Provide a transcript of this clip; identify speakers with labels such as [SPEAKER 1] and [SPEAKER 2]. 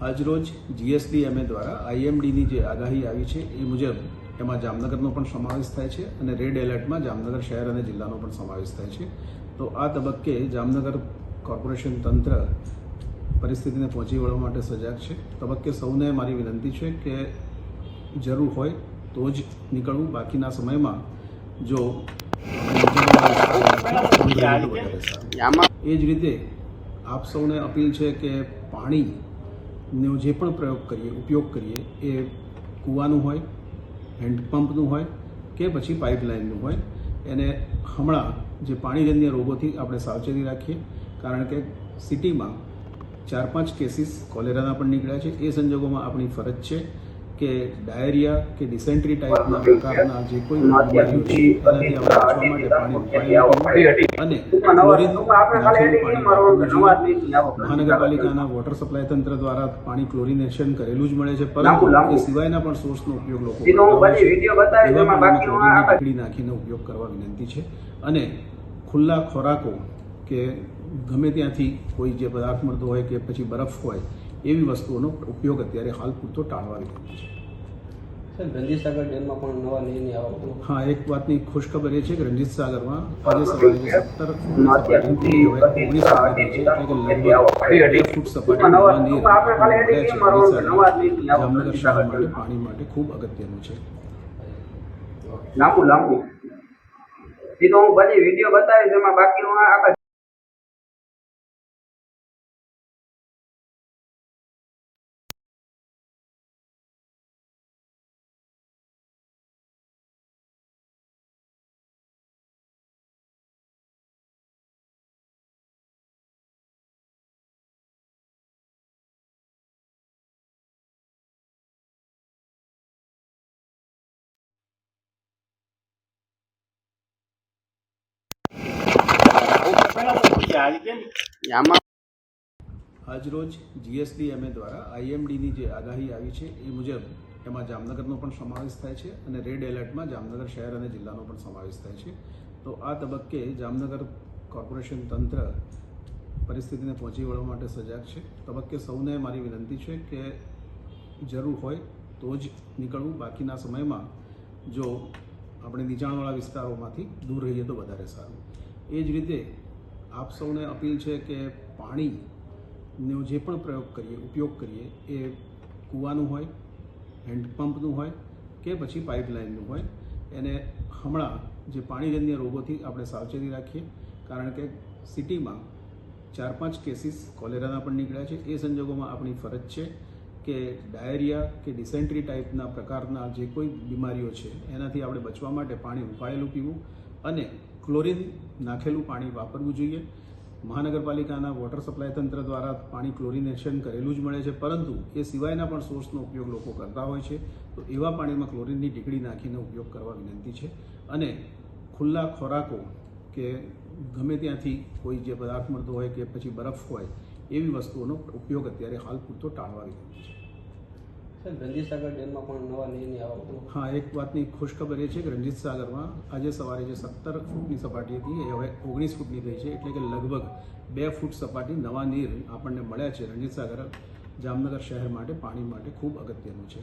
[SPEAKER 1] આજરોજ જીએસડીએમએ દ્વારા આઈએમડીની જે આગાહી આવી છે એ મુજબ એમાં જામનગરનો પણ સમાવેશ થાય છે અને રેડ એલર્ટમાં જામનગર શહેર અને જિલ્લાનો પણ સમાવેશ થાય છે. તો આ તબક્કે જામનગર કોર્પોરેશન તંત્ર પરિસ્થિતિને પહોંચી વળવા માટે સજાગ છે. તબક્કે સૌને મારી વિનંતી છે કે જરૂર હોય તો જ નીકળવું. બાકીના સમયમાં જો એ જ રીતે આપ સૌને અપીલ છે કે પાણીનો જે પણ પ્રયોગ કરીએ, ઉપયોગ કરીએ, એ કૂવાનું હોય હેન્ડપંપનું હોય કે પછી પાઇપલાઇનનું હોય, એને હમણાં જે પાણીજન્ય રોગોથી આપણે સાવચેતી રાખીએ, કારણ કે સિટીમાં ચાર પાંચ કેસીસ કોલેરાના પણ નીકળ્યા છે. એ સંજોગોમાં આપણી ફરજ છે કે ડાયરિયા કે ડિસેન્ટ્રી ટાઈપના પ્રકારના જે કોઈ બીમારીઓ છે એનાથી આપણે બચવા માટે પાણી મહાનગરપાલિકાના વોટર સપ્લાય તંત્ર દ્વારા પાણી ક્લોરિનેશન કરેલું જ મળે છે પરંતુ એ સિવાયના પણ સોર્સનો ઉપયોગ લોકો ટીકડી નાખીને ઉપયોગ કરવા વિનંતી છે. અને ખુલ્લા ખોરાકો કે ગમે ત્યાંથી કોઈ જે પદાર્થ મળતો હોય કે પછી બરફ હોય એવી વસ્તુઓનો ઉપયોગ અત્યારે હાલ પૂરતો ટાળવા વિનંતી છે.
[SPEAKER 2] સાહેબ રણજીતસાગર ડેમમાં પણ નવા નીરની આવક
[SPEAKER 1] હા એક વાતની ખુશખબર એ છે કે રણજીત સાગરમાં આજે સવારે જે સત્તર સપાટીથી હવે ઓગણીસ સપાટી છે એટલે કે લગભગ બે ફૂટ સપાટી નવા નીર આપણને મળ્યા છે. રણજીત સાગર. જામનગર શહેર માટે પાણી માટે ખૂબ અગત્યનું છે.
[SPEAKER 3] લાંબુ લાંબુ. સીધો હું પછી વીડિયો બતાવીશ એમાં બાકીનું આ આખા આમાં
[SPEAKER 1] આજરોજ જીએસડીએમએ દ્વારા આઈએમડીની જે આગાહી આવી છે, એ મુજબ એમાં જામનગરનો પણ સમાવેશ થાય છે અને રેડ એલર્ટમાં જામનગર શહેર અને જિલ્લાનો પણ સમાવેશ થાય છે. તો આ તબક્કે જામનગર કોર્પોરેશન તંત્ર પરિસ્થિતિને પહોંચી વળવા માટે સજાગ છે. તબક્કે સૌને મારી વિનંતી છે કે જરૂર હોય તો જ નીકળવું. બાકીના સમયમાં જો આપણે નીચાણવાળા વિસ્તારોમાંથી દૂર રહીએ તો વધારે સારું. એ જ રીતે આપ સૌને અપીલ છે કે પાણીનો જે પણ પ્રયોગ કરીએ, ઉપયોગ કરીએ, એ કૂવાનું હોય હેન્ડપંપનું હોય કે પછી પાઇપલાઇનનું હોય, એને હમણાં જે પાણીજન્ય રોગોથી આપણે સાવચેતી રાખીએ. કારણ કે સિટીમાં ચાર પાંચ કેસીસ કોલેરાના પણ નીકળ્યા છે. એ સંજોગોમાં આપણી ફરજ છે કે ડાયરિયા કે ડિસેન્ટ્રી ટાઈપના પ્રકારના જે કોઈ બીમારીઓ છે, એનાથી આપણે બચવા માટે પાણી ઉકાળેલું પીવું અને ક્લોરીન નાખેલું પાણી વાપરવું જોઈએ. મહાનગરપાલિકાના વોટર સપ્લાય તંત્ર દ્વારા પાણી ક્લોરિનેશન કરેલું જ મળે છે. પરંતુ એ સિવાયના પણ સોર્સનો ઉપયોગ લોકો કરતા હોય છે. તો એવા પાણીમાં ક્લોરીનની ટીકડી નાખીને ઉપયોગ કરવા વિનંતી છે. અને ખુલ્લા ખોરાકો કે ગમે ત્યાંથી કોઈ જે પદાર્થ મળતો હોય કે પછી બરફ હોય એવી વસ્તુઓનો ઉપયોગ અત્યારે હાલ પૂરતો ટાળવા વિનંતી છે.
[SPEAKER 2] સાહેબ રણજીતસાગર ડેમમાં પણ નવા નીરની આવક
[SPEAKER 1] હા, એક વાતની ખુશખબર એ છે કે રણજીત સાગરમાં આજે સવારે જે સત્તર ફૂટની સપાટી હતી, એ હવે ઓગણીસ ફૂટની થઈ છે, એટલે કે લગભગ બે ફૂટ સપાટી નવા નીર આપણને મળ્યા છે રણજીત સાગર જામનગર શહેર માટે, પાણી માટે ખૂબ અગત્યનું છે.